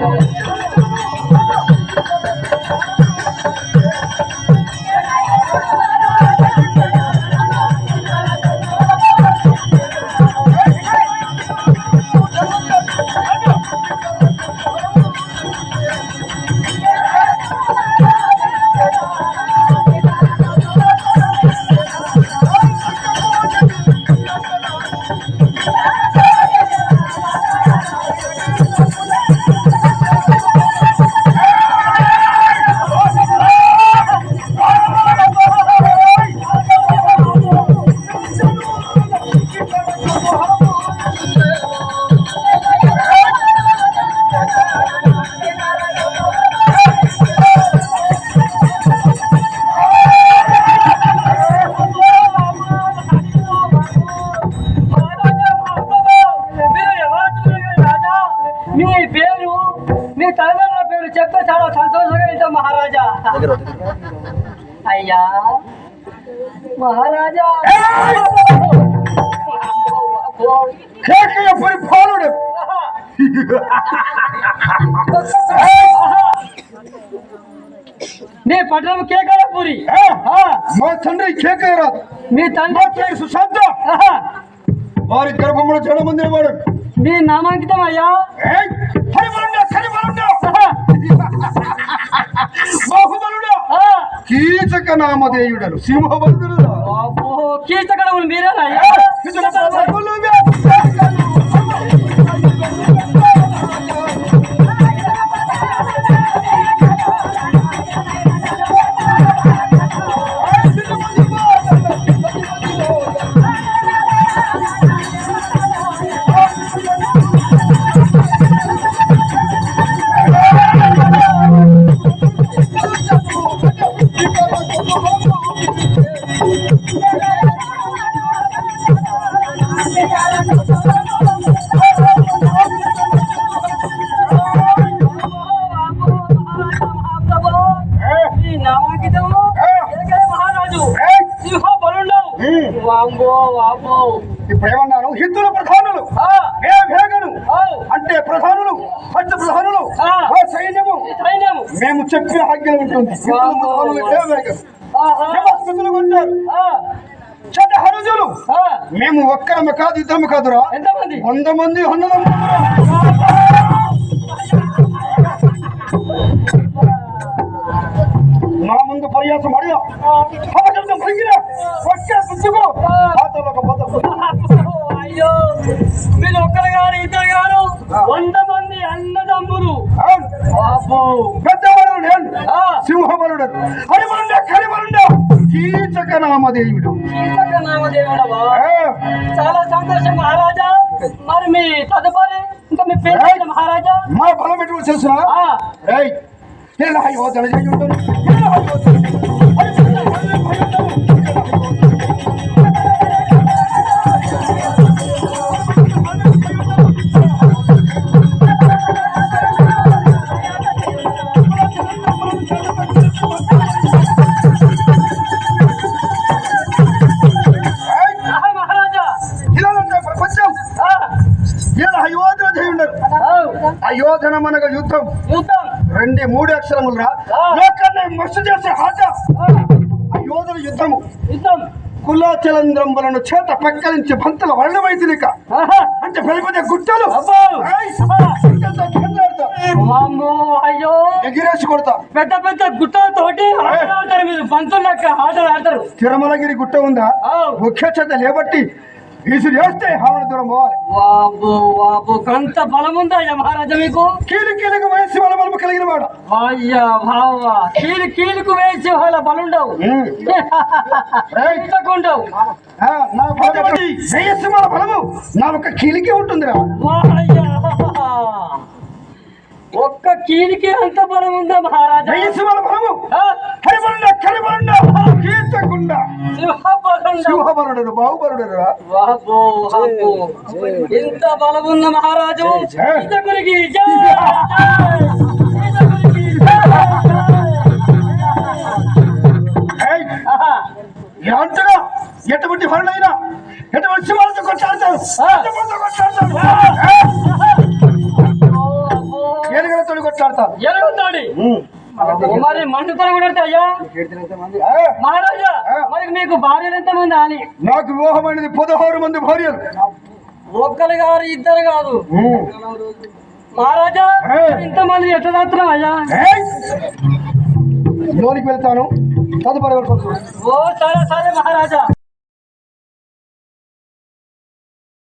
మీరు పేరు చెప్తే చాలా సంతోషంగా ఉంటాం మహారాజా అయ్యా మహారాజా కేకయ్య పరిపాలనుడు మీ పట్టణం కేకలపూరి ఏ, మా తండ్రి కేకయ్య రాదు మీ మా తండ్రి పేరు సుశాంత ఆహా. వారి గర్భంలో జడమందిన వాడు మీ నామాంకితం అయ్యా బాహుబలుడా, ఆ. కీచక నామధేయుడను. సింహబలుడు అబ్బో, కీచకుడు మీరేనా ఇప్పుడు ఏమన్నాను హిందువుల ప్రధానులు. వేగను. అంటే ప్రధానులు పంచ ప్రధానులు సైన్యము. సైన్యము. మేము చెప్పిన ఆజ్ఞలు ఉంటుంది హిందువుల. చెడ్డ హరుజులు. మేము ఒక్కరము కాదు ఇద్దరము కాదురా. ఎంతమంది? వంద మంది అన్నదమ్ములు నా ముందు అపశబ్దం పలికిన ఒక్క పుచ్చుకో పాతలోక బతుకు. అయ్యో మీరు ఒక్కరు గారు ఇద్దరు గారు వంద మంది అన్నదమ్ములు. బాబు. పెద్దవాడు నేను ఆ. సింహబలుడు. హరిబలుండ కరిబలుండ కీచక నామదేవుడు కీచక నామదేవుడవా. చాలా సంతోషం మహారాజా. మరి మీ తదుపరి ఇంకా మీ పేరు మహారాజా? మా బలం ఎటు తెలుసా ఇలా యోధన చేయి ఉంటాను ఇలా యోధన. అయోధనం అనగా యుద్ధం యుద్ధం. రెండు మూడు అక్షరములు రా. లోకాన్ని మస్తు చేసే ఆ. అయోధన యుద్ధము. యుద్ధం. కులాచలంద్రం వలన చేత పక్కలించి భంతల వర్ణమైతినిక ఆహా. అంటే పెద్ద పెద్ద గుట్టలు అయ్యో. ఎగిరేసి కొడతా. పెద్ద పెద్ద గుట్టలతోటి లెక్క ఆటలు ఆడతారు. తిరుమలగిరి గుట్ట ఉందా. ముఖ్య చేత లేబట్టి ఈసులు వేస్తే హావణ దూరం పోవాలి. వాబు వాబు. కంత బలం ఉందా అయ్యా మహారాజా మీకు? కీలు కీలకు వయస్సు వాళ్ళ బలము కలిగిన వాడు. అయ్యా భావ కీలు కీలుకు వేసి వాళ్ళ బలుండవు. ఉండవు ఆ, నా బలము. నా ఒక కీలికే ఉంటుందిరా. ఒక్క కీలికి అంత బలం ఉందా మహారాజా? వయస్సు వాళ్ళ బలము. సింహబరుడు బాహుబరుడురా వాబో, వాబో. ఇంత బలం ఉన్న మహారాజు ఆహా. ఎంతగా ఎటువంటి పనులైనా ఎటువంటి శివాలతో కొట్టాడతారు ఆ. ఎంతమందితో కొట్టాడతారు ఓ, మరి మండుతో కూడా అయ్యా మహారాజా. మరి మీకు భార్యలు ఎంతమంది అని నాకు వివాహమైనది పదహారు మంది భార్యలు ఒక్కరు గారు ఇద్దరు కాదు. మహారాజా. ఇంతమంది ఎట్లా దాస్తున్నాం అయ్యా! లోనికి వెళ్తాను తదుపరి ఓ సరే సరే మహారాజా